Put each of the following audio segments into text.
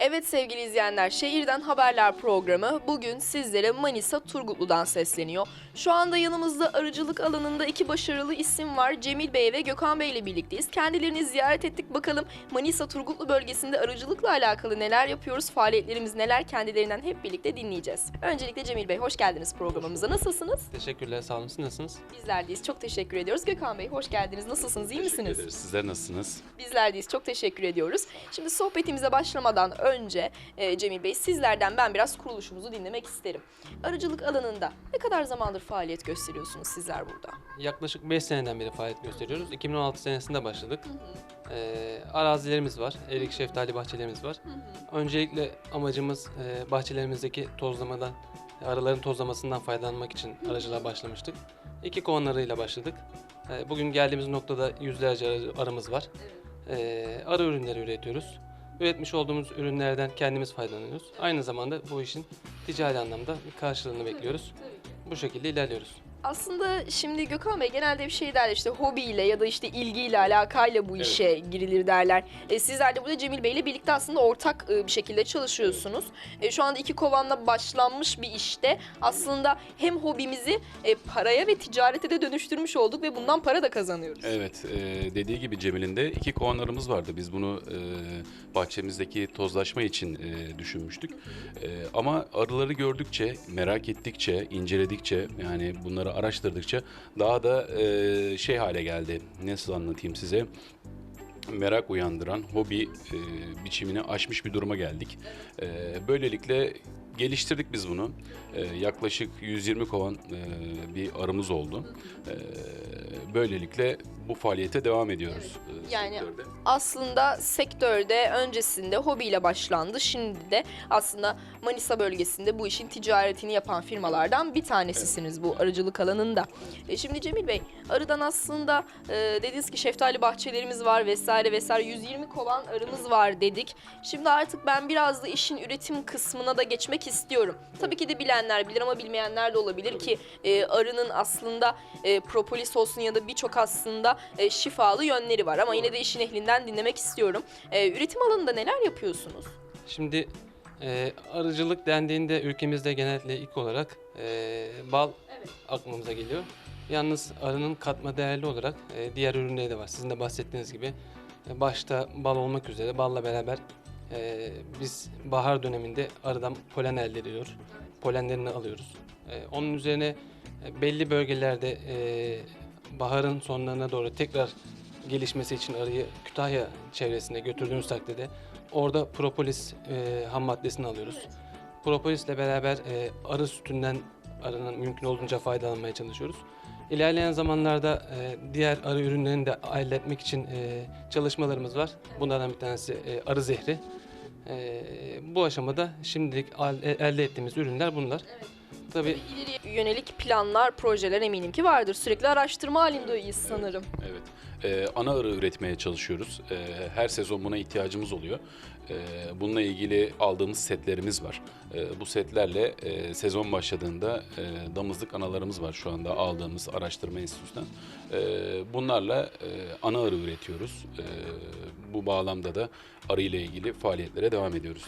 Evet sevgili izleyenler, Şehirden Haberler programı bugün sizlere Manisa Turgutlu'dan sesleniyor. Şu anda yanımızda arıcılık alanında iki başarılı isim var. Cemil Bey ve Gökhan Bey ile birlikteyiz. Kendilerini ziyaret ettik. Bakalım Manisa Turgutlu bölgesinde arıcılıkla alakalı neler yapıyoruz, faaliyetlerimiz neler kendilerinden hep birlikte dinleyeceğiz. Öncelikle Cemil Bey hoş geldiniz programımıza. Nasılsınız? Teşekkürler, sağ olun. Siz nasılsınız? Bizler deyiz. Çok teşekkür ediyoruz. Gökhan Bey hoş geldiniz. Nasılsınız? İyi Teşekkür misiniz? ederiz. Sizler nasılsınız? Bizler deyiz. Çok teşekkür ediyoruz. Şimdi sohbetimize başlamadan önce e, Cemil Bey sizlerden ben biraz kuruluşumuzu dinlemek isterim. Arıcılık alanında ne kadar zamandır faaliyet gösteriyorsunuz sizler burada? Yaklaşık 5 seneden beri faaliyet gösteriyoruz. 2016 senesinde başladık. Ee, arazilerimiz var, erik şeftali bahçelerimiz var. Öncelikle amacımız e, bahçelerimizdeki tozlamadan, arıların tozlamasından faydalanmak için arıcılığa başlamıştık. İki kovan arıyla başladık. Ee, bugün geldiğimiz noktada yüzlerce arı- arımız var. Ee, arı ürünleri üretiyoruz. Üretmiş olduğumuz ürünlerden kendimiz faydalanıyoruz. Aynı zamanda bu işin ticari anlamda karşılığını bekliyoruz. Bu şekilde ilerliyoruz. Aslında şimdi Gökhan Bey genelde bir şey derler işte hobiyle ya da işte ilgiyle, alakayla bu işe girilir derler. E, sizler de burada Cemil Bey ile birlikte aslında ortak e, bir şekilde çalışıyorsunuz. E, şu anda iki kovanla başlanmış bir işte aslında hem hobimizi e, paraya ve ticarete de dönüştürmüş olduk ve bundan para da kazanıyoruz. Evet, e, dediği gibi Cemil'in de iki kovanlarımız vardı. Biz bunu e, bahçemizdeki tozlaşma için e, düşünmüştük. E, ama arıları gördükçe, merak ettikçe, inceledikçe, yani bunları araştırdıkça daha da e, şey hale geldi. Nasıl anlatayım size? merak uyandıran hobi e, biçimini aşmış bir duruma geldik. E, böylelikle geliştirdik biz bunu. E, yaklaşık 120 kovan e, bir arımız oldu. E, böylelikle bu faaliyete devam ediyoruz. e, Yani sektörde. aslında sektörde öncesinde hobiyle başlandı. Şimdi de aslında Manisa bölgesinde bu işin ticaretini yapan firmalardan bir tanesisiniz bu arıcılık alanında. E şimdi Cemil Bey, arıdan aslında e, dediniz ki şeftali bahçelerimiz var vesaire vesaire 120 kovan arımız var dedik. Şimdi artık ben biraz da işin üretim kısmına da geçmek istiyorum. Tabii ki de bilenler bilir ama bilmeyenler de olabilir ki e, arının aslında e, propolis olsun ya da birçok aslında e, şifalı yönleri var ama yine de işin ehlinden dinlemek istiyorum. E, üretim alanında neler yapıyorsunuz? Şimdi e, arıcılık dendiğinde ülkemizde genellikle ilk olarak e, bal Evet. aklımıza geliyor. Yalnız arının katma değerli olarak e, diğer ürünleri de var. Sizin de bahsettiğiniz gibi e, başta bal olmak üzere balla beraber e, biz bahar döneminde arıdan polen elde ediyoruz. Polenlerini alıyoruz. E, onun üzerine e, belli bölgelerde e, baharın sonlarına doğru tekrar gelişmesi için arıyı Kütahya çevresine götürdüğümüz takdirde orada propolis e, ham maddesini alıyoruz. Propolisle beraber e, arı sütünden arının mümkün olduğunca faydalanmaya çalışıyoruz. İlerleyen zamanlarda e, diğer arı ürünlerini de elde etmek için e, çalışmalarımız var. Bunlardan bir tanesi e, arı zehri. E, bu aşamada şimdilik e, elde ettiğimiz ürünler bunlar. Tabii İleriye yönelik planlar, projeler eminim ki vardır. Sürekli araştırma halindeyiz sanırım. Evet. Ee, ana arı üretmeye çalışıyoruz. Ee, her sezon buna ihtiyacımız oluyor. Ee, bununla ilgili aldığımız setlerimiz var. Ee, bu setlerle e, sezon başladığında e, damızlık analarımız var şu anda aldığımız araştırma enstitüsünden. Ee, bunlarla e, ana arı üretiyoruz. Ee, bu bağlamda da arı ile ilgili faaliyetlere devam ediyoruz.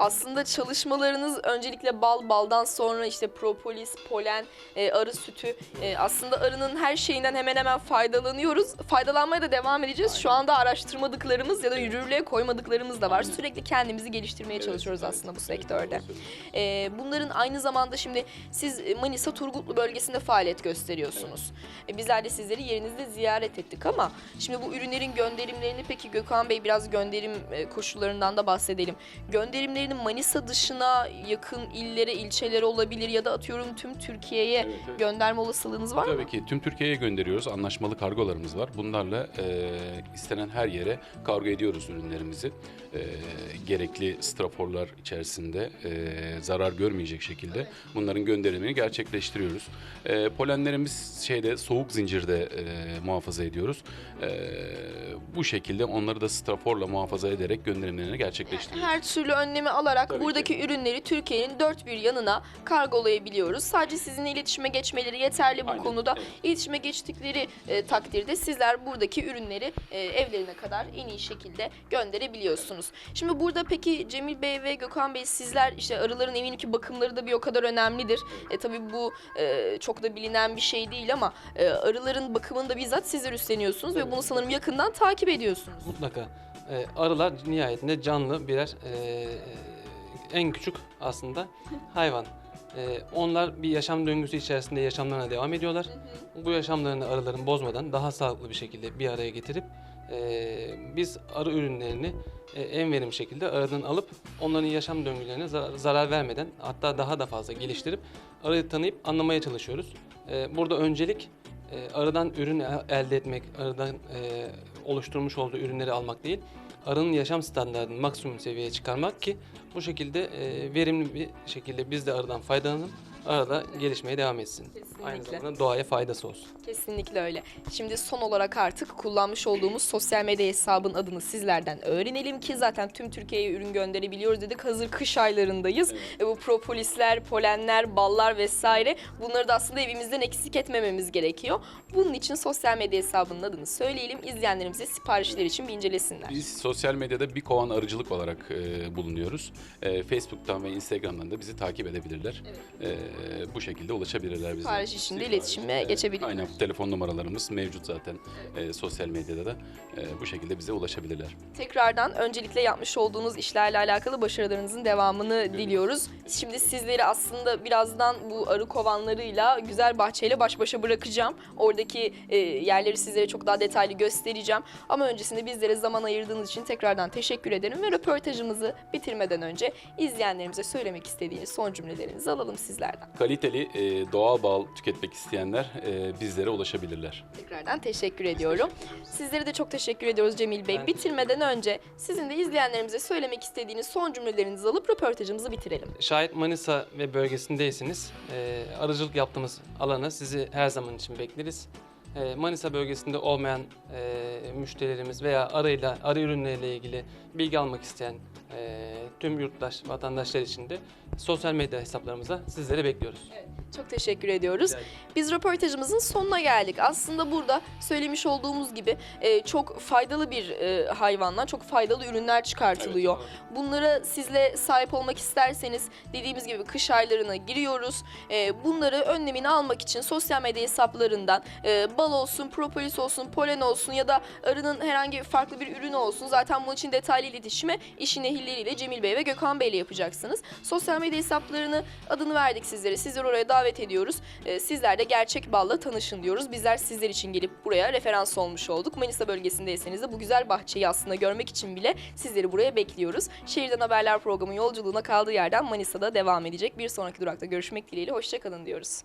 Aslında çalışmalarınız öncelikle bal, baldan sonra işte propolis, polen, e, arı sütü. E, aslında arının her şeyinden hemen hemen faydalanıyoruz. Faydalanmaya da devam edeceğiz. Şu anda araştırmadıklarımız ya da yürürlüğe koymadıklarımız da var. Sürekli kendimizi geliştirmeye Evet, çalışıyoruz evet. aslında bu sektörde. E, bunların aynı zamanda şimdi siz Manisa Turgutlu bölgesinde faaliyet gösteriyorsunuz. E, bizler de sizleri yerinizde ziyaret ettik ama şimdi bu ürünlerin gönderimlerini peki Gökhan Bey biraz gönderim e, koşullarından da bahsedelim. Gönderimlerinin Manisa dışına yakın illere, ilçelere olabilir ya da atıyorum tüm Türkiye'ye Evet, evet. gönderme olasılığınız var mı? Tabii ki tüm Türkiye'ye gönderiyoruz. Anlaşmalı kargolarımız var. Bunlarla e, istenen her yere kargo ediyoruz ürünlerimizi. E, gerekli straforlar içerisinde e, zarar görmeyecek şekilde bunların gönderimini gerçekleştiriyoruz. E, polenlerimiz şeyde soğuk zincirde e, muhafaza ediyoruz. E, bu şekilde onları da straforla muhafaza ederek gönderimlerini gerçekleştiriyoruz. Her türlü önlemi alarak Tabii ki. buradaki ürünleri Türkiye'nin dört bir yanına kargolayabiliyoruz. Sadece sizinle iletişime geçmeleri yeterli bu Aynen, konuda. evet. İletişime geçtikleri e, takdirde sizler buradaki ürünleri e, evlerine kadar en iyi şekilde gönderebiliyorsunuz. Şimdi burada peki Cemil Bey ve Gökhan Bey sizler işte arıların eminim ki bakımları da bir o kadar önemlidir. E, tabii bu e, çok da bilinen bir şey değil ama e, arıların bakımını da bizzat sizler üstleniyorsunuz ve Evet. bunu sanırım yakından takip ediyorsunuz. Mutlaka. E, arılar nihayetinde canlı birer e, en küçük aslında hayvan. E, onlar bir yaşam döngüsü içerisinde yaşamlarına devam ediyorlar. Bu yaşamlarını arıların bozmadan daha sağlıklı bir şekilde bir araya getirip e, biz arı ürünlerini e, en verimli şekilde aradan alıp onların yaşam döngülerine zarar, zarar vermeden hatta daha da fazla geliştirip arıyı tanıyıp anlamaya çalışıyoruz. E, burada öncelik e, arıdan ürün el- elde etmek, arıdan e, oluşturmuş olduğu ürünleri almak değil, arının yaşam standartını maksimum seviyeye çıkarmak ki bu şekilde e, verimli bir şekilde biz de arıdan faydalanıp arada gelişmeye devam etsin. Aynı Kesinlikle. zamanda doğaya faydası olsun. Kesinlikle öyle. Şimdi son olarak artık kullanmış olduğumuz sosyal medya hesabın adını sizlerden öğrenelim ki zaten tüm Türkiye'ye ürün gönderebiliyoruz dedik. Hazır kış aylarındayız. E, bu propolisler, polenler, ballar vesaire bunları da aslında evimizden eksik etmememiz gerekiyor. Bunun için sosyal medya hesabının adını söyleyelim. İzleyenlerimize siparişler için bir incelesinler. Biz sosyal medyada bir kovan arıcılık olarak e, bulunuyoruz. E, Facebook'tan ve Instagram'dan da bizi takip edebilirler. E, bu şekilde ulaşabilirler bize. Sipariş için de Sipariş, iletişime geçebilirler. Aynen telefon numaralarımız mevcut zaten e, sosyal medyada da e, bu şekilde bize ulaşabilirler. Tekrardan öncelikle yapmış olduğunuz işlerle alakalı başarılarınızın devamını diliyoruz. Şimdi sizleri aslında birazdan bu arı kovanlarıyla güzel bahçeyle baş başa bırakacağım. Oradaki e, yerleri sizlere çok daha detaylı göstereceğim. Ama öncesinde bizlere zaman ayırdığınız için tekrardan teşekkür ederim ve röportajımızı bitirmeden önce izleyenlerimize söylemek istediğiniz son cümlelerinizi alalım sizlerden. Kaliteli e, doğal bal tüketmek isteyenler e, bizlere ulaşabilirler. Tekrardan teşekkür ediyorum. Sizlere de çok teşekkür ediyoruz Cemil Bey. Ben Bitirmeden önce sizin de izleyenlerimize söylemek istediğiniz son cümlelerinizi alıp röportajımızı bitirelim. Şayet Manisa ve bölgesindeyseniz e, arıcılık yaptığımız alana sizi her zaman için bekleriz. E, Manisa bölgesinde olmayan e, müşterilerimiz veya arıyla, arı ürünleriyle ilgili bilgi almak isteyen e, tüm yurttaş, vatandaşlar için de sosyal medya hesaplarımıza sizleri bekliyoruz. Çok teşekkür ediyoruz. Biz röportajımızın sonuna geldik. Aslında burada söylemiş olduğumuz gibi e, çok faydalı bir hayvandan çok faydalı ürünler çıkartılıyor. Bunlara sizle sahip olmak isterseniz dediğimiz gibi kış aylarına giriyoruz. Bunları önlemini almak için sosyal medya hesaplarından bal olsun, propolis olsun, polen olsun ya da arının herhangi farklı bir ürünü olsun. Zaten bunun için detaylı iletişime işin ehilleriyle Cemil Bey ve Gökhan Bey ile yapacaksınız. Sosyal medya hesaplarını adını verdik sizlere. Sizleri oraya davet ediyoruz. E, sizler de gerçek balla tanışın diyoruz. Bizler sizler için gelip buraya referans olmuş olduk. Manisa bölgesindeyseniz de bu güzel bahçeyi aslında görmek için bile sizleri buraya bekliyoruz. Şehirden Haberler programı yolculuğuna kaldığı yerden Manisa'da devam edecek. Bir sonraki durakta görüşmek dileğiyle. Hoşçakalın diyoruz.